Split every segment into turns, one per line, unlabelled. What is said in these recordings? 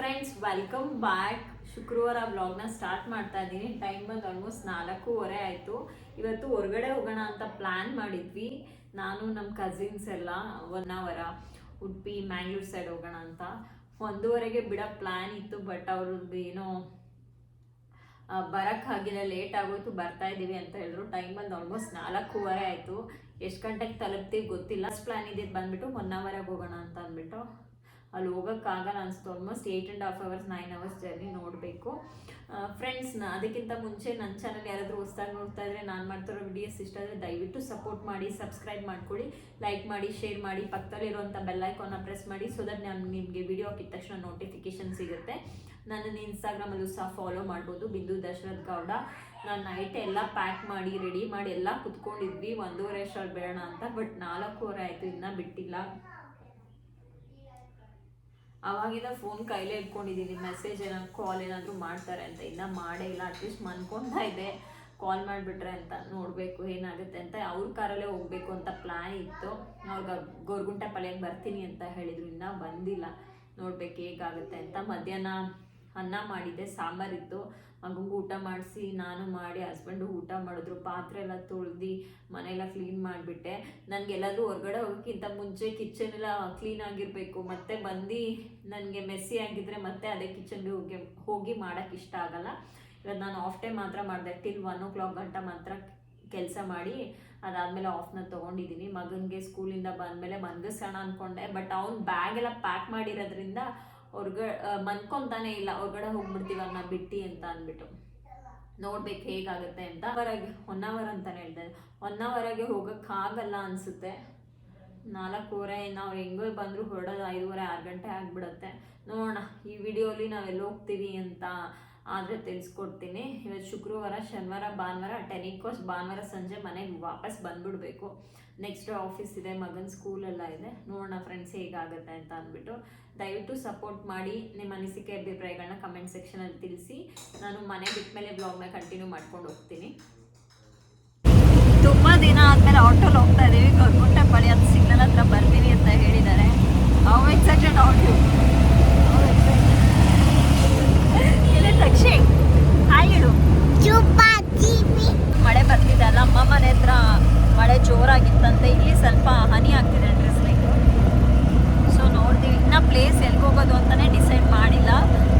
Friends welcome back ಶುಕ್ರವಾರ ಬ್ಲಾಗ್ನ start ಮಾಡ್ತಾ ಇದ್ದೀನಿ. ಟೈಮ್ ಬಂದು ಆಲ್ಮೋಸ್ಟ್ ನಾಲ್ಕೂವರೆ ಆಯಿತು. ಇವತ್ತು ಹೊರಗಡೆ ಹೋಗೋಣ ಅಂತ ಪ್ಲ್ಯಾನ್ ಮಾಡಿದ್ವಿ. ನಾನು ನಮ್ಮ ಕಸಿನ್ಸ್ ಎಲ್ಲ ಒನ್ ಅವರ, ಉಡುಪಿ ಮ್ಯಾಂಗ್ಳೂರ್ ಸೈಡ್ ಹೋಗೋಣ ಅಂತ. ಒಂದೂವರೆಗೆ ಬಿಡೋ ಪ್ಲ್ಯಾನ್ ಇತ್ತು ಬಟ್ ಅವ್ರದ್ದು ಏನೋ ಬರೋಕ್ಕಾಗಿಲ್ಲ ಲೇಟ್ ಆಗೋಯ್ತು, ಬರ್ತಾ ಇದ್ದೀವಿ ಅಂತ ಹೇಳಿದ್ರು. ಟೈಮ್ ಬಂದು ಆಲ್ಮೋಸ್ಟ್ ನಾಲ್ಕೂವರೆ ಆಯಿತು. ಎಷ್ಟು ಗಂಟೆಗೆ ತಲುಪ್ತೀವಿ ಗೊತ್ತಿಲ್ಲ. ಪ್ಲ್ಯಾನ್ ಇದ್ದಿದ್ದು ಬಂದ್ಬಿಟ್ಟು ಒನ್ ಅವರಾಗಿ ಹೋಗೋಣ ಅಂತ ಅಂದ್ಬಿಟ್ಟು. ಅಲ್ಲಿ ಹೋಗೋಕ್ಕಾಗಲ್ಲ ಅನಿಸ್ತು almost eight and half hours nine hours journey ನೋಡಬೇಕು. ಫ್ರೆಂಡ್ಸ್ನ ಅದಕ್ಕಿಂತ ಮುಂಚೆ ನನ್ನ ಚಾನಲ್ ಯಾರಾದರೂ ಹೊಸ್ದಾಗಿ ನೋಡ್ತಾ ಇದ್ರೆ ನಾನು ಮಾಡ್ತಿರೋ ವಿಡಿಯೋಸ್ ಇಷ್ಟ ಆದರೆ ದಯವಿಟ್ಟು ಸಪೋರ್ಟ್ ಮಾಡಿ ಸಬ್ಸ್ಕ್ರೈಬ್ ಮಾಡ್ಕೊಳ್ಳಿ. ಲೈಕ್ ಮಾಡಿ ಶೇರ್ ಮಾಡಿ ಪಕ್ಕದಲ್ಲಿರುವಂಥ ಬೆಲ್ಲೈಕಾನ್ನ ಪ್ರೆಸ್ ಮಾಡಿ ಸೊ ದಟ್ ನಾನು, ನಿಮಗೆ ವಿಡಿಯೋ ಹಾಕಿದ ತಕ್ಷಣ ನೋಟಿಫಿಕೇಶನ್ ಸಿಗುತ್ತೆ. ನನ್ನನ್ನು ಇನ್ಸ್ಟಾಗ್ರಾಮಲ್ಲೂ ಸಹ ಫಾಲೋ ಮಾಡ್ಬೋದು. ಬಿಂದು ದಶರಥ್ ಗೌಡ. ನಾನು ನೈಟ್ ಎಲ್ಲ ಪ್ಯಾಕ್ ಮಾಡಿ ರೆಡಿ ಮಾಡಿ ಎಲ್ಲ ಕುತ್ಕೊಂಡಿದ್ವಿ. ಒಂದೂವರೆ ಅಷ್ಟರಲ್ಲಿ ಬೇಡ ಅಂತ ಬಟ್ ನಾಲ್ಕೂವರೆ ಆಯಿತು ಇನ್ನೂ ಬಿಟ್ಟಿಲ್ಲ. ಅವಾಗಿಂದ ಫೋನ್ ಕೈಲೇ ಇಟ್ಕೊಂಡಿದ್ದೀನಿ ಮೆಸೇಜ್ ಏನಾದ್ರು ಕಾಲ್ ಏನಾದರೂ ಮಾಡ್ತಾರೆ ಅಂತ. ಇನ್ನೂ ಮಾಡೇ ಇಲ್ಲ ಅಟ್ಲೀಸ್ಟ್ ಮನ್ಕೊಂತಾ ಇದೆ. ಕಾಲ್ ಮಾಡಿಬಿಟ್ರೆ ಅಂತ ನೋಡಬೇಕು ಏನಾಗುತ್ತೆ ಅಂತ. ಅವ್ರ ಕಾರಲ್ಲೇ ಹೋಗಬೇಕು ಅಂತ ಪ್ಲ್ಯಾನ್ ಇತ್ತು. ಅವ್ರಿಗೆ ಗೋರ್ಗುಂಟೆ ಪಾಳ್ಯಕ್ಕೆ ಬರ್ತೀನಿ ಅಂತ ಹೇಳಿದ್ರು, ಇನ್ನೂ ಬಂದಿಲ್ಲ. ನೋಡ್ಬೇಕು ಹೇಗಾಗುತ್ತೆ ಅಂತ. ಮಧ್ಯಾಹ್ನ ಅನ್ನ ಮಾಡಿದ್ದೆ ಸಾಂಬಾರಿತ್ತು ಮಗಂಗೂ ಊಟ ಮಾಡಿಸಿ, ನಾನು ಮಾಡಿ, ಹಸ್ಬೆಂಡು ಊಟ ಮಾಡಿದ್ರು. ಪಾತ್ರೆ ಎಲ್ಲ ತೊಳ್ದು ಮನೆಯೆಲ್ಲ ಕ್ಲೀನ್ ಮಾಡಿಬಿಟ್ಟೆ. ನನಗೆ ಎಲ್ಲಾದರೂ ಹೊರಗಡೆ ಹೋಗೋಕ್ಕಿಂತ ಮುಂಚೆ ಕಿಚನ್ ಎಲ್ಲ ಕ್ಲೀನ್ ಆಗಿರಬೇಕು. ಮತ್ತೆ ಬಂದು ನನಗೆ ಮೆಸ್ಸಿ ಆಗಿದ್ದರೆ ಮತ್ತೆ ಅದೇ ಕಿಚನ್ಗೆ ಹೋಗಿ ಹೋಗಿ ಮಾಡೋಕ್ಕೆ ಇಷ್ಟ ಆಗಲ್ಲ. ಇವತ್ತು ನಾನು ಆಫ್ ಟೈಮ್ ಮಾತ್ರ ಮಾಡಿದೆ. ಟಿಲ್ ಒನ್ ಓ ಕ್ಲಾಕ್ ಗಂಟ ಮಾತ್ರ ಕೆಲಸ ಮಾಡಿ, ಅದಾದಮೇಲೆ ಆಫ್ನ ತೊಗೊಂಡಿದ್ದೀನಿ ಮಗನಿಗೆ ಸ್ಕೂಲಿಂದ ಬಂದಮೇಲೆ ಮನ್ಗಿಸೋಣ ಅಂದ್ಕೊಂಡೆ ಬಟ್ ಅವ್ನು ಬ್ಯಾಗ್ ಎಲ್ಲ ಪ್ಯಾಕ್ ಮಾಡಿರೋದ್ರಿಂದ ಹೊರ್ಗ ಮನ್ಕೊಂತಾನೆ ಇಲ್ಲ ಹೊರಗಡೆ ಹೋಗ್ಬಿಡ್ತೀವನ್ನ ಬಿಟ್ಟು ಅಂತ ಅಂದ್ಬಿಟ್ಟು. ನೋಡ್ಬೇಕು ಹೇಗಾಗುತ್ತೆ ಅಂತ. ಅವರಾಗೆ ಒನ್ ಅವರ್ ಅಂತಾನೆ ಹೇಳ್ತಾರೆ ಒನ್ ಅವರಾಗೆ ಹೋಗೋಕ್ಕಾಗಲ್ಲ ಅನಿಸುತ್ತೆ. ನಾಲ್ಕೂವರೆ, ನಾವು ಹೆಂಗೋ ಬಂದರೂ ಹೊರಡೋದು ಐದೂವರೆ, ಆರು ಗಂಟೆ ಆಗಿಬಿಡುತ್ತೆ. ನೋಡೋಣ, ಈ ವಿಡಿಯೋಲಿ ನಾವೆಲ್ಲ ಹೋಗ್ತೀವಿ ಅಂತ. ಆದರೆ ತಿಳಿಸ್ಕೊಡ್ತೀನಿ. ಇವತ್ತು ಶುಕ್ರವಾರ, ಶನಿವಾರ, ಭಾನುವಾರ ಟೆನಿಕೋಸ್ ಭಾನುವಾರ ಸಂಜೆ ಮನೆಗೆ ವಾಪಸ್ ಬಂದ್ಬಿಡ್ಬೇಕು. ನೆಕ್ಸ್ಟ್ ಆಫೀಸ್ ಇದೆ, ಮಗನ ಸ್ಕೂಲೆಲ್ಲ ಇದೆ. ನೋಡೋಣ ಫ್ರೆಂಡ್ಸ್ ಹೇಗಾಗುತ್ತೆ ಅಂತ ಅಂದ್ಬಿಟ್ಟು. ದಯವಿಟ್ಟು ಸಪೋರ್ಟ್ ಮಾಡಿ ನಿಮ್ಮ ಅನಿಸಿಕೆ ಅಭಿಪ್ರಾಯಗಳನ್ನ ಕಮೆಂಟ್ ಸೆಕ್ಷನಲ್ಲಿ ತಿಳಿಸಿ. ನಾನು ಮನೆ ಬಿಟ್ಟ ಮೇಲೆ ಬ್ಲಾಗ್ನ ಕಂಟಿನ್ಯೂ ಮಾಡ್ಕೊಂಡು ಹೋಗ್ತೀನಿ. ತುಂಬ ದಿನ ಆದಮೇಲೆ ಆಟೋಲ್ಲಿ ಹೋಗ್ತಾ ಇದ್ದೀವಿ ಗೊರ್ಗುಂಟೆ ಬಳಿ ಅದು ಸಿಗ್ನಲ್ ಹತ್ರ ಬರ್ತೀನಿ ಅಂತ ಹೇಳಿದ್ದಾರೆ. ಅವ್ ಎಕ್ಸೈಟೆಡ್ ಆಟೋ ಇಲ್ಲಿ ತಕ್ಷಿ ಹಾಯ್ ಹೇಳು ಮಳೆ ಬರ್ತಿದೆ ಅಲ್ಲ ಅಮ್ಮ ಮನೆ ಹತ್ರ ಮಳೆ ಜೋರಾಗಿತ್ತಂತೆ ಇಲ್ಲಿ ಸ್ವಲ್ಪ ಹನಿ ಆಗ್ತಿದೆ ಡ್ರೆಸ್ಲಿಂಗ್ ಸೊ ನೋಡ್ತೀವಿ ಇನ್ನ ಪ್ಲೇಸ್ ಎಲ್ಲಿ ಹೋಗೋದು ಅಂತಾನೆ ಡಿಸೈಡ್ ಮಾಡಿಲ್ಲ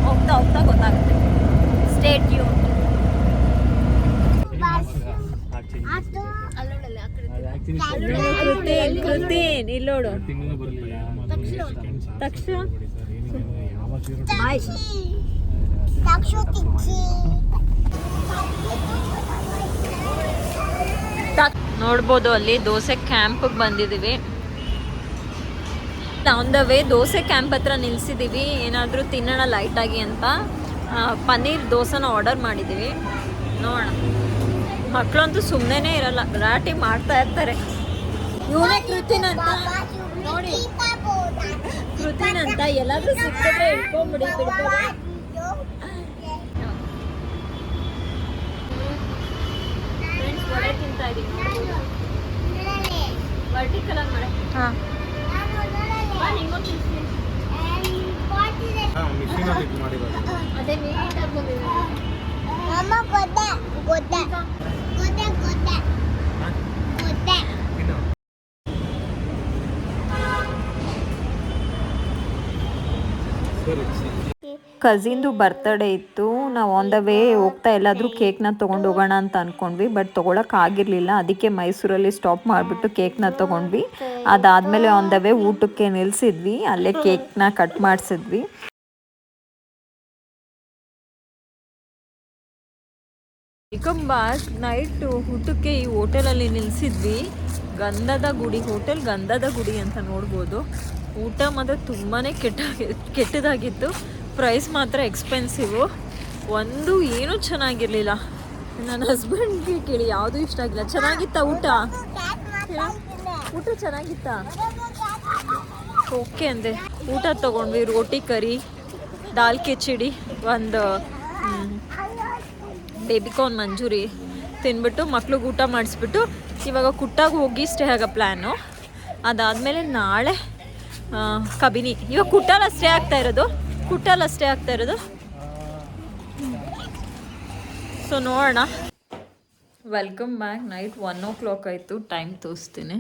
ಹೋಗ್ತಾ ಹೋಗ್ತಾ ಗೊತ್ತಾಗುತ್ತೆ ಸ್ಟೇಟ್ ಯೂ ಕೃತಿನ್ ಕೃತಿನ್ ಇಲ್ಲೋಡು
ತಿಂಗಳು ಬರಲಿಲ್ಲ
ತಕ್ಷಣ
ಯಾವ
ಬಾಯ್ ನೋಡ್ಬೋದು ಅಲ್ಲಿ ದೋಸೆ ಕ್ಯಾಂಪಿಗೆ ಬಂದಿದ್ದೀವಿ on the way dosa camp ಹತ್ರ ನಿಲ್ಸಿದ್ದೀವಿ ಏನಾದರೂ ತಿನ್ನೋಣ ಲೈಟಾಗಿ ಅಂತ. ಪನ್ನೀರ್ ದೋಸೆನ ಆರ್ಡರ್ ಮಾಡಿದ್ದೀವಿ ನೋಡೋಣ. ಮಕ್ಕಳಂತೂ ಸುಮ್ಮನೆ ಇರಲ್ಲ. ಗಲಾಟೆ ಮಾಡ್ತಾ ಇರ್ತಾರೆ. ಇವನೇ ಕೃತಿನ್ ಅಂತ ನೋಡಿ. ಕೃತಿನ್ ಅಂತ ಎಲ್ಲಾದ್ರೂ ಸಿಕ್ಕಿದ್ರೆ ಇಟ್ಕೊಂಡ್ಬಿಡಿ ಬಿಡ್ಬೋದು ಫ್ರೆಂಡ್ಸ್ ವಡೆ ತಿಂತಾ ಇದೀವಿ ವರ್ಟಿಕಲ್ ಆಗಿ ಮಾಡೆ. ಅದೇ ನೀಟಾಗಿ ಬಂದಿದೆ.
ಇನ್ನು
ಕಸಿನ್ದು ಬರ್ತ್ಡೇ ಇತ್ತು. ನಾವು ಆನ್ ದ ವೇ ಹೋಗ್ತಾ ಎಲ್ಲಾದರೂ ಕೇಕ್ನ ತೊಗೊಂಡು ಹೋಗೋಣ ಅಂತ ಅಂದ್ಕೊಂಡ್ವಿ ಬಟ್ ತೊಗೊಳಕ್ಕೆ ಆಗಿರಲಿಲ್ಲ. ಅದಕ್ಕೆ ಮೈಸೂರಲ್ಲಿ ಸ್ಟಾಪ್ ಮಾಡಿಬಿಟ್ಟು ಕೇಕ್ನ ತೊಗೊಂಡ್ವಿ. ಅದಾದಮೇಲೆ ಆನ್ ದ ವೇ ಊಟಕ್ಕೆ ನಿಲ್ಲಿಸಿದ್ವಿ ಅಲ್ಲೇ ಕೇಕ್ನ ಕಟ್ ಮಾಡಿಸಿದ್ವಿ. ಚಿಕ್ಕಂಬಾಸ್ ನೈಟು ಊಟಕ್ಕೆ ಈ ಹೋಟೆಲಲ್ಲಿ ನಿಲ್ಲಿಸಿದ್ವಿ ಗಂಧದ ಗುಡಿ, ಹೋಟೆಲ್ ಗಂಧದ ಗುಡಿ ಅಂತ ನೋಡ್ಬೋದು. ಊಟ ಮಾತ್ರ ತುಂಬಾ ಕೆಟ್ಟ, ಕೆಟ್ಟದಾಗಿತ್ತು. ಪ್ರೈಸ್ ಮಾತ್ರ ಎಕ್ಸ್ಪೆನ್ಸಿವು ಒಂದು ಏನೂ ಚೆನ್ನಾಗಿರಲಿಲ್ಲ. ನನ್ನ ಹಸ್ಬೆಂಡ್ಗೆ ಕೇಳಿ, ಯಾವುದೂ ಇಷ್ಟ ಆಗಿಲ್ಲ. ಚೆನ್ನಾಗಿತ್ತಾ ಊಟ? ಊಟ ಚೆನ್ನಾಗಿತ್ತಾ? ಓಕೆ ಅಂದೆ. ಊಟ ತಗೊಂಡ್ವಿ, ರೋಟಿ ಕರಿ, ದಾಲ್ ಕಿಚಡಿ, ಒಂದು ಬೇಬಿಕಾರ್ನ್ ಮಂಜೂರಿ ತಿನ್ಬಿಟ್ಟು ಮಕ್ಳಿಗೆ ಊಟ ಮಾಡಿಸ್ಬಿಟ್ಟು ಇವಾಗ ಕುಟ್ಟಾಗ ಹೋಗಿ ಸ್ಟೇ ಆಗೋ ಪ್ಲ್ಯಾನು ಅದಾದಮೇಲೆ ನಾಳೆ ಕಬಿನಿ. ಇವಾಗ ಕುಟ್ಟಾಲ ಸ್ಟೇ ಆಗ್ತಾ ಇರೋದು. ಕುಟ್ಟಲ್ಲ ಅಷ್ಟೇ ಆಗ್ತಾ ಇರೋದು. ಸೊ ನೋಡೋಣ. Welcome back night one o'clock ಆಯಿತು. ಟೈಮ್ ತೋರಿಸ್ತೀನಿ.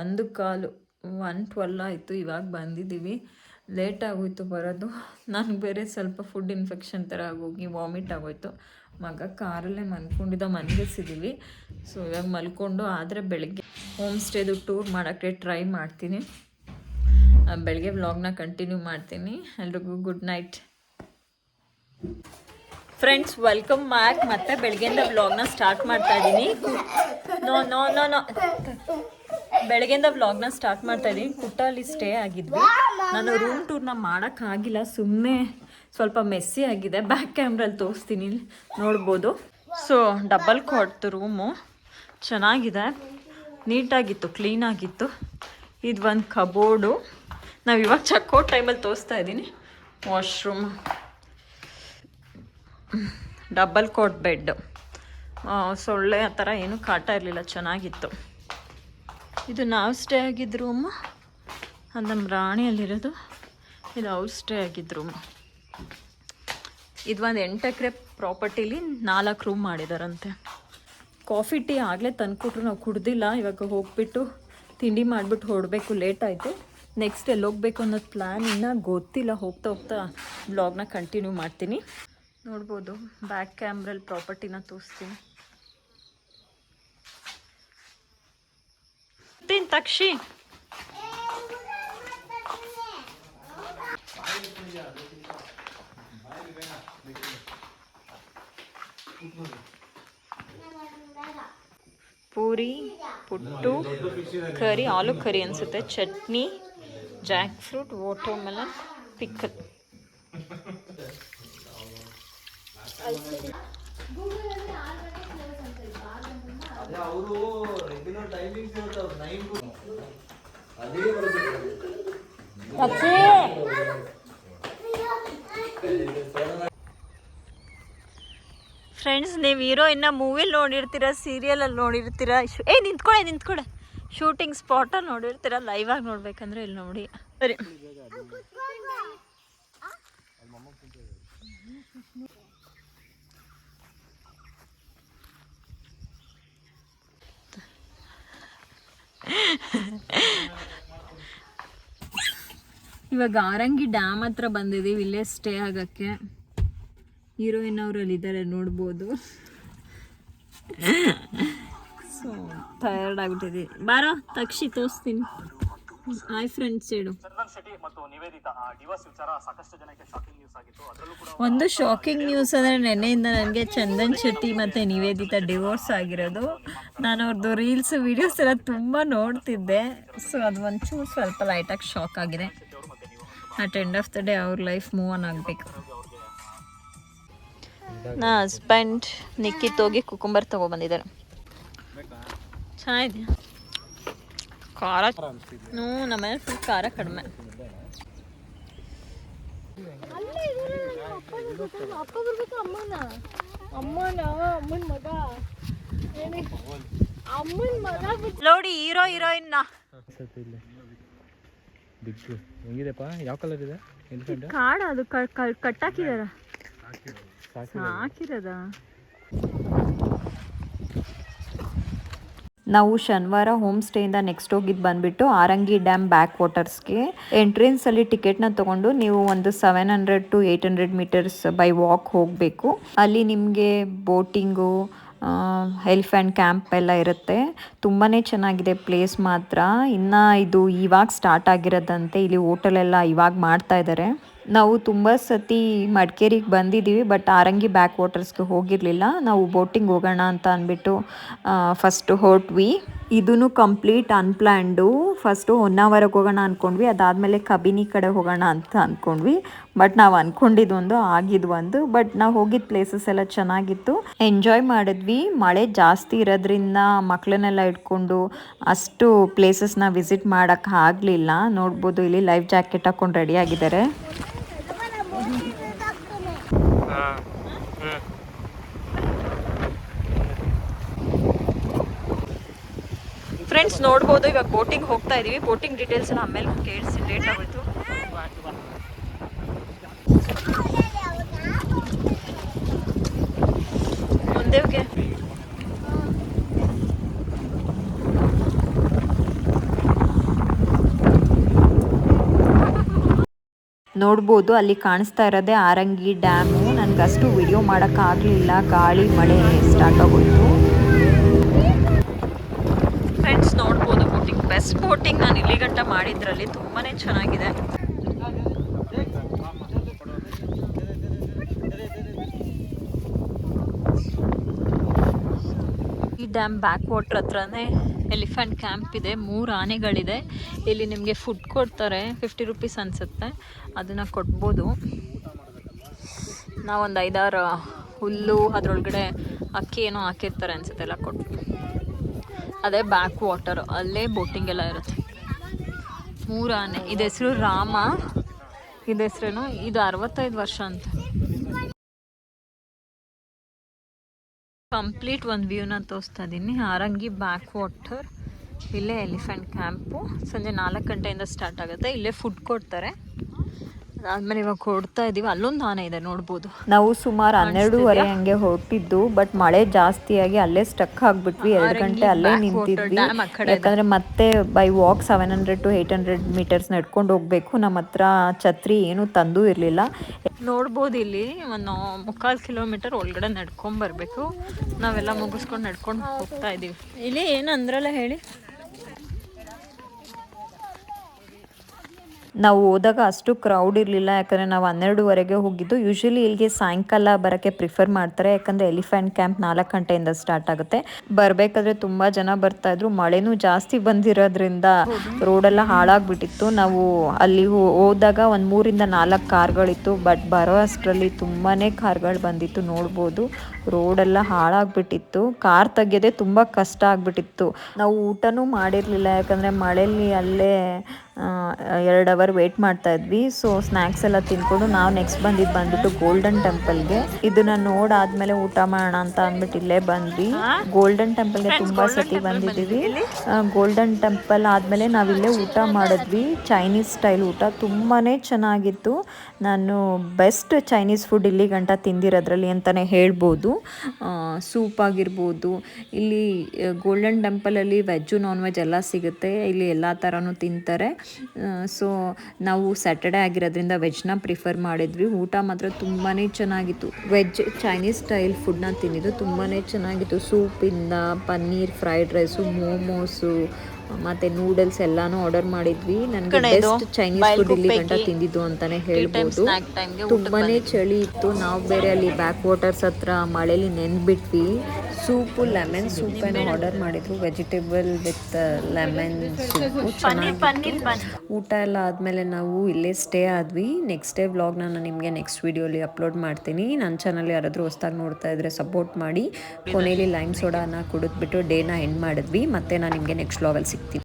ಒಂದು ಕಾಲು ಒನ್ ಟ್ವೆಲ್ ಆಯಿತು. ಇವಾಗ ಬಂದಿದ್ದೀವಿ. ಲೇಟ್ ಆಗೋಯ್ತು ಬರೋದು. ನನಗೆ ಬೇರೆ ಸ್ವಲ್ಪ ಫುಡ್ ಇನ್ಫೆಕ್ಷನ್ ಥರ ಆಗೋಗಿ ವಾಮಿಟ್ ಆಗೋಯ್ತು. ಮಗ ಕಾರಲ್ಲೇ ಮಲ್ಕೊಂಡಿದ್ದ ಮನ್ಗಿಸಿದ್ದೀವಿ ಸೊ ಇವಾಗ ಮಲ್ಕೊಂಡು, ಆದರೆ ಬೆಳಗ್ಗೆ ಹೋಮ್ ಸ್ಟೇದು ಟೂರ್ ಮಾಡೋಕ್ಕೆ ಟ್ರೈ ಮಾಡ್ತೀನಿ. ಬೆಳಗ್ಗೆ ವ್ಲಾಗ್ನ ಕಂಟಿನ್ಯೂ ಮಾಡ್ತೀನಿ. ಎಲ್ರಿಗೂ good night friends welcome back ಮತ್ತೆ ಬೆಳಗ್ಗೆಯಿಂದ ವ್ಲಾಗ್ನ ಸ್ಟಾರ್ಟ್ ಮಾಡ್ತಾ ಇದ್ದೀನಿ ನೋ ನೋ ನೋ ನೋ ಬೆಳಗ್ಗೆಯಿಂದ ವ್ಲಾಗ್ನ ಸ್ಟಾರ್ಟ್ ಮಾಡ್ತಾ ಇದ್ದೀನಿ ಕುಟ್ಟಲ್ಲಿ ಸ್ಟೇ ಆಗಿದ್ವಿ. ನಾನು ರೂಮ್ ಟೂರ್ನ ಮಾಡೋಕ್ಕಾಗಿಲ್ಲ ಸುಮ್ಮನೆ ಸ್ವಲ್ಪ ಮೆಸ್ಸಿ ಆಗಿದೆ. ಬ್ಯಾಕ್ ಕ್ಯಾಮ್ರಲ್ಲಿ ತೋರಿಸ್ತೀನಿ. ನೋಡ್ಬೋದು. ಸೊ ಡಬಲ್ ಕೊಡ್ತು ರೂಮು ಚೆನ್ನಾಗಿದೆ. ನೀಟಾಗಿತ್ತು ಕ್ಲೀನಾಗಿತ್ತು ಇದು ಒಂದು ಕಬೋರ್ಡು ನಾವು ಇವಾಗ ಚಕ್ಕೋ ಟೈಮಲ್ಲಿ ತೋರಿಸ್ತಾ ಇದ್ದೀನಿ. ವಾಶ್ರೂಮ್ ಡಬಲ್ ಕೋಟ್ ಬೆಡ್ ಸೊಳ್ಳೆ ಆ ಥರ ಏನೂ ಕಾಟ ಇರಲಿಲ್ಲ, ಚೆನ್ನಾಗಿತ್ತು. ಇದು ನಾವು ಸ್ಟೇ ಆಗಿದ್ದ ರೂಮು ಅದು ನಮ್ಮ ರಾಣಿಯಲ್ಲಿರೋದು. ಇದು ಅವ್ರು ಸ್ಟೇ ಆಗಿದ್ದ ರೂಮು ಇದು ಒಂದು ಎಂಟು ಎಕರೆ ಪ್ರಾಪರ್ಟಿಲಿ ನಾಲ್ಕು ರೂಮ್ ಮಾಡಿದಾರಂತೆ. ಕಾಫಿ ಟೀ ಆಗಲೇ ತಂದುಕೊಟ್ರು, ನಾವು ಕುಡ್ದಿಲ್ಲ. ಇವಾಗ ಹೋಗ್ಬಿಟ್ಟು ತಿಂಡಿ ಮಾಡಿಬಿಟ್ಟು ಹೊರಡಬೇಕು ಲೇಟ್ ಆಯಿತು. ನೆಕ್ಸ್ಟ್ ಎಲ್ಲಿ ಹೋಗ್ಬೇಕು ಅನ್ನೋದು ಪ್ಲ್ಯಾನ್ ಇನ್ನೂ ಗೊತ್ತಿಲ್ಲ, ಹೋಗ್ತಾ ಹೋಗ್ತಾ ಬ್ಲಾಗ್ನ ಕಂಟಿನ್ಯೂ ಮಾಡ್ತೀನಿ. ನೋಡ್ಬೋದು ಬ್ಯಾಕ್ ಕ್ಯಾಮ್ರಲ್ಲಿ ಪ್ರಾಪರ್ಟಿನ ತೋರಿಸ್ತೀನಿ. ತಿನ್ ತಕ್ಷಿ. ಪೂರಿ, ಪುಟ್ಟು, ಕರಿ, ಆಲೂ ಕರಿ ಅನಿಸುತ್ತೆ, chutney. Jack fruit watermelon pickle friends ನೀವು ಹೀರೋಯಿನ್ನ ಮೂವಿಲಿ ನೋಡಿರ್ತೀರ ಸೀರಿಯಲಲ್ಲಿ ನೋಡಿರ್ತೀರ? ಏ ನಿಂತ್ಕೊಳೆ ನಿಂತ್ಕೊಳೆ. ಶೂಟಿಂಗ್ ಸ್ಪಾಟ್ ನೋಡಿರ್ತೀರ ಲೈವ್ ಆಗಿ ನೋಡ್ಬೇಕಂದ್ರೆ ಇಲ್ಲಿ ನೋಡಿ. ಸರಿ. ಇವಾಗ ಆರಂಗಿ ಡ್ಯಾಮ್ ಹತ್ರ ಬಂದಿದೀವಿ, ಇಲ್ಲೇ ಸ್ಟೇ ಆಗಕ್ಕೆ. ಹೀರೋಯಿನ್ ಅವರಲ್ಲಿ ಇದ್ದಾರೆ ನೋಡ್ಬೋದು. ಟಯರ್ಡ್ ಆಗ್ಬಿಟ್ಟಿದೆ. ಬಾರೋ ತಕ್ಷಿ ತೋರಿಸ್ತೀನಿ. ಹಾಯ್ ಫ್ರೆಂಡ್ಸ್ ಹೇಳು.
ಮತ್ತು ನಿವೇದಿತಾ ಡಿವೋರ್ಸ್ ವಿಚಾರ ಸಾಕಷ್ಟು ಜನಕ್ಕೆ ಶಾಕಿಂಗ್ ನ್ಯೂಸ್ ಆಗಿತ್ತು ಅದರಲ್ಲೂ ಕೂಡ
ಒಂದು ಶಾಕಿಂಗ್ ನ್ಯೂಸ್ ಅಂದರೆ ನೆನ್ನೆಯಿಂದ ನನಗೆ ಚಂದನ್ ಶೆಟ್ಟಿ ಮತ್ತು ನಿವೇದಿತಾ ಡಿವೋರ್ಸ್ ಆಗಿರೋದು. ನಾನು ಅವ್ರದ್ದು ರೀಲ್ಸ್ ವಿಡಿಯೋಸ್ ಎಲ್ಲ ತುಂಬ ನೋಡ್ತಿದ್ದೆ. ಸೊ ಅದು ಒಂಚೂರು ಸ್ವಲ್ಪ ಲೈಟಾಗಿ ಶಾಕ್ ಆಗಿದೆ. At end of the day ಅವ್ರ ಲೈಫ್ ಮೂವ್ ಆನ್ ಆಗಬೇಕು. ನಾ ಹಸ್ಬೆಂಡ್ ನಿಕ್ಕಿತ್ ಹೋಗಿ ಕುಕುಂಬರ್ ತೊಗೊಬಂದಿದ್ದಾರೆ. ಚೆನ್ನಾಗಿದೆ. ಖಾರ ನೂ ನಮ್ಮನೆ ಫುಲ್ ಖಾರ ಕಡಿಮೆ.
ಅಪ್ಪ ಬರ್ಬೇಕು ಅಮ್ಮನ. ಅಮ್ಮನ ಅಮ್ಮನ ಮಗ. ಅಮ್ಮನ ಮಗ
ನೋಡಿ ಹೀರೋ ಹೀರೋಯಿನ್ನ.
ಬಿಗ್ ಹೆಂಗಿದೆಪ್ಪ? ಯಾವ ಕಲರ್ ಇದೆ? ಎಲಿಫೆಂಟ್
ಕಾಡ ಅದು ಕಟ್ಟಾಕಿದಾರ. ಸಾಕಿರದ ನಾವು ಶನಿವಾರ ಹೋಮ್ ಸ್ಟೇಯಿಂದ ನೆಕ್ಸ್ಟ್ ಹೋಗಿದ್ದು ಬಂದ್ಬಿಟ್ಟು ಆರಂಗಿ ಡ್ಯಾಮ್ ಬ್ಯಾಕ್ ವಾಟರ್ಸ್ಗೆ ಎಂಟ್ರೆನ್ಸಲ್ಲಿ ಟಿಕೆಟ್ನ ತೊಗೊಂಡು ನೀವು ಒಂದು seven hundred to eight hundred metres by walk ಹೋಗಬೇಕು. ಅಲ್ಲಿ ನಿಮಗೆ ಬೋಟಿಂಗು ಎಲಿಫೆಂಟ್ ಕ್ಯಾಂಪ್ ಎಲ್ಲ ಇರುತ್ತೆ. ತುಂಬಾ ಚೆನ್ನಾಗಿದೆ ಪ್ಲೇಸ್ ಮಾತ್ರ. ಇನ್ನು ಇದು ಇವಾಗ ಸ್ಟಾರ್ಟ್ ಆಗಿರೋದಂತೆ ಇಲ್ಲಿ ಹೋಟೆಲೆಲ್ಲ ಇವಾಗ ಮಾಡ್ತಾ ಇದ್ದಾರೆ ನಾವು ತುಂಬ ಸತಿ ಮಡಿಕೇರಿಗೆ ಬಂದಿದ್ದೀವಿ ಬಟ್ ಆರಂಗಿ ಬ್ಯಾಕ್ ವಾಟರ್ಸ್ಗೆ ಹೋಗಿರಲಿಲ್ಲ. ನಾವು ಬೋಟಿಂಗ್ ಹೋಗೋಣ ಅಂತ ಅಂದ್ಬಿಟ್ಟು ಫಸ್ಟು ಹೊರಟ್ವಿ. ಇದೂ ಕಂಪ್ಲೀಟ್ ಅನ್ಪ್ಲ್ಯಾಂಡು ಫಸ್ಟು ಹೊನ್ನಾವರಕ್ಕೆ ಹೋಗೋಣ ಅಂದ್ಕೊಂಡ್ವಿ ಅದಾದಮೇಲೆ ಕಬಿನಿ ಕಡೆ ಹೋಗೋಣ ಅಂತ ಅಂದ್ಕೊಂಡ್ವಿ ಬಟ್ ನಾವು ಅಂದ್ಕೊಂಡಿದ್ದು ಒಂದು ಆಗಿದ್ದು ಒಂದು. ಬಟ್ ನಾವು ಹೋಗಿದ್ದ ಪ್ಲೇಸಸ್ ಎಲ್ಲ ಚೆನ್ನಾಗಿತ್ತು. ಎಂಜಾಯ್ ಮಾಡಿದ್ವಿ. ಮಳೆ ಜಾಸ್ತಿ ಇರೋದ್ರಿಂದ ಮಕ್ಕಳನ್ನೆಲ್ಲ ಇಟ್ಕೊಂಡು ಅಷ್ಟು ಪ್ಲೇಸಸ್ನ ವಿಸಿಟ್ ಮಾಡೋಕ್ಕೆ ಆಗಲಿಲ್ಲ. ನೋಡ್ಬೋದು ಇಲ್ಲಿ ಲೈಫ್ ಜಾಕೆಟ್ ಹಾಕ್ಕೊಂಡು ರೆಡಿ ಆಗಿದ್ದಾರೆ. ಫ್ರೆಂಡ್ಸ್ ನೋಡ್ಬೋದು. ಇವಾಗ ಬೋಟಿಂಗ್ ಹೋಗ್ತಾ ಇದೀವಿ. ಬೋಟಿಂಗ್ ಡೀಟೇಲ್ಸ್ ಆಮೇಲೆ ಕೇಳಿಸಿ ಲೇಟ್ ಆಗೋಯ್ತು.
ನೋಡ್ಬೋದು, ಅಲ್ಲಿ ಕಾಣಿಸ್ತಾ ಇರೋದೇ ಆರಂಗಿ ಡ್ಯಾಮು. ನನಗಷ್ಟು ವಿಡಿಯೋ ಮಾಡೋಕ್ಕಾಗಲಿಲ್ಲ. ಗಾಳಿ, ಮಳೆ ಸ್ಟಾರ್ಟ್ ಆಗೋಯ್ತು. ಬೆಸ್ಟ್ ಬೋಟಿಂಗ್ ನಾನು ಇಲ್ಲಿ ಗಂಟ ಮಾಡಿದ್ರಲ್ಲಿ ತುಂಬಾ ಚೆನ್ನಾಗಿದೆ. ಈ ಡ್ಯಾಮ್ ಬ್ಯಾಕ್ ವಾಟರ್ ಹತ್ರನೇ ಎಲಿಫೆಂಟ್ ಕ್ಯಾಂಪ್ ಇದೆ. ಮೂರು ಆನೆಗಳಿದೆ. ಇಲ್ಲಿ ನಿಮಗೆ ಫುಡ್ ಕೊಡ್ತಾರೆ. ಫಿಫ್ಟಿ ರುಪೀಸ್ ಅನಿಸುತ್ತೆ. ಅದನ್ನು ಕೊಡ್ಬೋದು. ನಾವೊಂದು ಐದಾರು ಹುಲ್ಲು ಅದರೊಳಗಡೆ ಅಕ್ಕಿ ಏನೋ ಹಾಕಿರ್ತಾರೆ ಅನಿಸುತ್ತೆ. ಎಲ್ಲ ಕೊಟ್ಟು ಅದೇ ಬ್ಯಾಕ್ ವಾಟರ್ ಅಲ್ಲೇ ಬೋಟಿಂಗ್ ಎಲ್ಲ ಇರುತ್ತೆ. ಮೂರು ಆನೆ ಇದು ಹೆಸರು ರಾಮ, ಇದು ಹೆಸರೇನು? ಇದು ಅರವತ್ತೈದು ವರ್ಷ ಅಂತ. ಕಂಪ್ಲೀಟ್ ಒಂದು ವ್ಯೂನ ತೋರಿಸ್ತಾ ಇದ್ದೀನಿ ಆರಂಗಿ ಬ್ಯಾಕ್ ವಾಟರ್ ಇಲ್ಲೇ ಎಲಿಫೆಂಟ್ ಕ್ಯಾಂಪು ಸಂಜೆ ನಾಲ್ಕು ಗಂಟೆಯಿಂದ ಸ್ಟಾರ್ಟ್ ಆಗುತ್ತೆ. ಇಲ್ಲೇ ಫುಡ್ ಕೊಡ್ತಾರೆ. ಅದಾದ್ಮೇಲೆ ಇವಾಗ ಕೊಡ್ತಾ ಇದೀವಿ. ಅಲ್ಲೊಂದು ಆನೆ ಇದೆ ನೋಡ್ಬೋದು. ನಾವು ಸುಮಾರು ಹನ್ನೆರಡೂವರೆ ಹಂಗೆ ಹೊರಟಿದ್ದು ಬಟ್ ಮಳೆ ಜಾಸ್ತಿಯಾಗಿ ಅಲ್ಲೇ ಸ್ಟಕ್ ಆಗ್ಬಿಟ್ವಿ. ಎರಡು ಗಂಟೆ ಅಲ್ಲೇ ನಿಂತಿದ್ವಿ. ಯಾಕಂದ್ರೆ ಮತ್ತೆ by walk seven hundred to eight hundred metres ನಡ್ಕೊಂಡು ಹೋಗ್ಬೇಕು. ನಮ್ಮ ಹತ್ರ ಛತ್ರಿ ಏನು ತಂದೂ ಇರಲಿಲ್ಲ. ನೋಡ್ಬೋದು ಇಲ್ಲಿ ಒಂದು ಮುಕ್ಕಾಲು ಕಿಲೋಮೀಟರ್ ಒಳಗಡೆ ನಡ್ಕೊಂಡ್ ಬರಬೇಕು. ನಾವೆಲ್ಲ ಮುಗಿಸ್ಕೊಂಡು ನಡ್ಕೊಂಡು ಹೋಗ್ತಾ ಇದೀವಿ. ಇಲ್ಲಿ ಏನಂದ್ರಲ್ಲ ಅಂದ್ರಲ್ಲ ಹೇಳಿ? ನಾವು ಹೋದಾಗ ಅಷ್ಟು ಕ್ರೌಡ್ ಇರಲಿಲ್ಲ, ಯಾಕಂದರೆ ನಾವು ಹನ್ನೆರಡುವರೆಗೆ ಹೋಗಿದ್ದು. ಯೂಶ್ವಲಿ ಇಲ್ಲಿಗೆ ಸಾಯಂಕಾಲ ಬರೋಕ್ಕೆ ಪ್ರಿಫರ್ ಮಾಡ್ತಾರೆ, ಯಾಕಂದರೆ ಎಲಿಫೆಂಟ್ ಕ್ಯಾಂಪ್ ನಾಲ್ಕು ಗಂಟೆಯಿಂದ ಸ್ಟಾರ್ಟ್ ಆಗುತ್ತೆ. ಬರಬೇಕಾದ್ರೆ ತುಂಬ ಜನ ಬರ್ತಾ ಇದ್ರು. ಮಳೆನೂ ಜಾಸ್ತಿ ಬಂದಿರೋದ್ರಿಂದ ರೋಡೆಲ್ಲ ಹಾಳಾಗ್ಬಿಟ್ಟಿತ್ತು. ನಾವು ಅಲ್ಲಿ ಹೋದಾಗ ಒಂದು ಮೂರಿಂದ ನಾಲ್ಕು ಕಾರ್ಗಳಿತ್ತು ಬಟ್ ಬರೋ ಅಷ್ಟರಲ್ಲಿ ತುಂಬಾ ಕಾರ್ಗಳು ಬಂದಿತ್ತು ನೋಡ್ಬೋದು. ರೋಡೆಲ್ಲ ಹಾಳಾಗ್ಬಿಟ್ಟಿತ್ತು. ಕಾರ್ ತೆಗೆಯೋದೇ ತುಂಬ ಕಷ್ಟ ಆಗ್ಬಿಟ್ಟಿತ್ತು. ನಾವು ಊಟನೂ ಮಾಡಿರಲಿಲ್ಲ, ಯಾಕಂದರೆ ಮಳೆಯಲ್ಲಿ ಅಲ್ಲೇ ಎರಡು ಅವರ್ ವೇಟ್ ಮಾಡ್ತಾ ಇದ್ವಿ. ಸೊ ಸ್ನ್ಯಾಕ್ಸ್ ಎಲ್ಲ ತಿನ್ಕೊಂಡು ನಾವು ನೆಕ್ಸ್ಟ್ ಬಂದಿದ್ದು ಬಂದ್ಬಿಟ್ಟು ಗೋಲ್ಡನ್ ಟೆಂಪಲ್ಗೆ ಇದನ್ನ ನೋಡಾದ್ಮೇಲೆ ಊಟ ಮಾಡೋಣ ಅಂತ ಅಂದ್ಬಿಟ್ಟು ಇಲ್ಲೇ ಬಂದ್ವಿ. ಗೋಲ್ಡನ್ ಟೆಂಪಲ್ಗೆ ತುಂಬಾ ಸತಿ ಬಂದಿದ್ದೀವಿ. ಗೋಲ್ಡನ್ ಟೆಂಪಲ್ ಆದಮೇಲೆ ನಾವಿಲ್ಲೇ ಊಟ ಮಾಡಿದ್ವಿ. ಚೈನೀಸ್ ಸ್ಟೈಲ್ ಊಟ ತುಂಬಾ ಚೆನ್ನಾಗಿತ್ತು. ನಾನು ಬೆಸ್ಟ್ ಚೈನೀಸ್ ಫುಡ್ ಇಲ್ಲಿ ಗಂಟ ತಿಂದಿರೋದ್ರಲ್ಲಿ ಅಂತಲೇ ಹೇಳ್ಬೋದು. ಸೂಪ್ ಆಗಿರ್ಬೋದು. ಇಲ್ಲಿ ಗೋಲ್ಡನ್ ಟೆಂಪಲಲ್ಲಿ ವೆಜ್ಜು ನಾನ್ ವೆಜ್ ಎಲ್ಲ ಸಿಗುತ್ತೆ. ಇಲ್ಲಿ ಎಲ್ಲ ಥರನೂ ತಿಂತಾರೆ. ಸೊ ನಾವು ಸ್ಯಾಟರ್ಡೆ ಆಗಿರೋದ್ರಿಂದ ವೆಜ್ನ ಪ್ರಿಫರ್ ಮಾಡಿದ್ವಿ. ಊಟ ಮಾತ್ರ ತುಂಬಾ ಚೆನ್ನಾಗಿತ್ತು. ವೆಜ್ ಚೈನೀಸ್ ಸ್ಟೈಲ್ ಫುಡ್ನ ತಿಂದಿದ್ದು ತುಂಬಾ ಚೆನ್ನಾಗಿತ್ತು. ಸೂಪಿಂದ ಪನ್ನೀರ್ ಫ್ರೈಡ್ ರೈಸು ಮೋಮೋಸು ಮತ್ತೆ ನೂಡಲ್ಸ್ ಎಲ್ಲಾನು ಆರ್ಡರ್ ಮಾಡಿದ್ವಿ. ನನಗೆ ಬೆಸ್ಟ್ ಚೈನೀಸ್ ಫುಡ್ ಇಲ್ಲಿ ಗಂಟ ತಿಂದಿದ್ದು ಅಂತಾನೆ ಹೇಳ್ಬೋದು. ತುಂಬಾನೇ ಚಳಿ ಇತ್ತು. ನಾವು ಬೇರೆ ಅಲ್ಲಿ ಬ್ಯಾಕ್ ವಾಟರ್ಸ್ ಹತ್ರ ಮಳೆಲಿ ನೆನ್ಬಿಟ್ವಿ. ಸೂಪು ಲೆಮನ್ ಸೂಪ್ ಏನೋ ಆರ್ಡರ್ ಮಾಡಿದ್ರು. ವೆಜಿಟೇಬಲ್ ವಿತ್ ಲೆಮನ್ ಸೂಪು ಚೆನ್ನಾಗಿತ್ತು. ಊಟ ಎಲ್ಲ ಆದಮೇಲೆ ನಾವು ಇಲ್ಲೇ ಸ್ಟೇ ಆದ್ವಿ. ನೆಕ್ಸ್ಟ್ ಡೇ ವ್ಲಾಗ್ನ ನಾನು ನಿಮಗೆ ನೆಕ್ಸ್ಟ್ ವೀಡಿಯೋಲಿ ಅಪ್ಲೋಡ್ ಮಾಡ್ತೀನಿ. ನನ್ನ ಚಾನಲ್ ಯಾರಾದರೂ ಹೊಸ್ದಾಗಿ ನೋಡ್ತಾ ಇದ್ರೆ ಸಪೋರ್ಟ್ ಮಾಡಿ. ಕೊನೆಯಲ್ಲಿ ಲೈಮ್ ಸೋಡಾನ ಕುಡಿದ್ಬಿಟ್ಟು ಡೇನ ಎಂಡ್ ಮಾಡಿದ್ವಿ. ಮತ್ತೆ ನಾನು ನಿಮಗೆ ನೆಕ್ಸ್ಟ್ ವ್ಲಾಗಲ್ಲಿ ಸಿಗ್ತೀನಿ. tipo.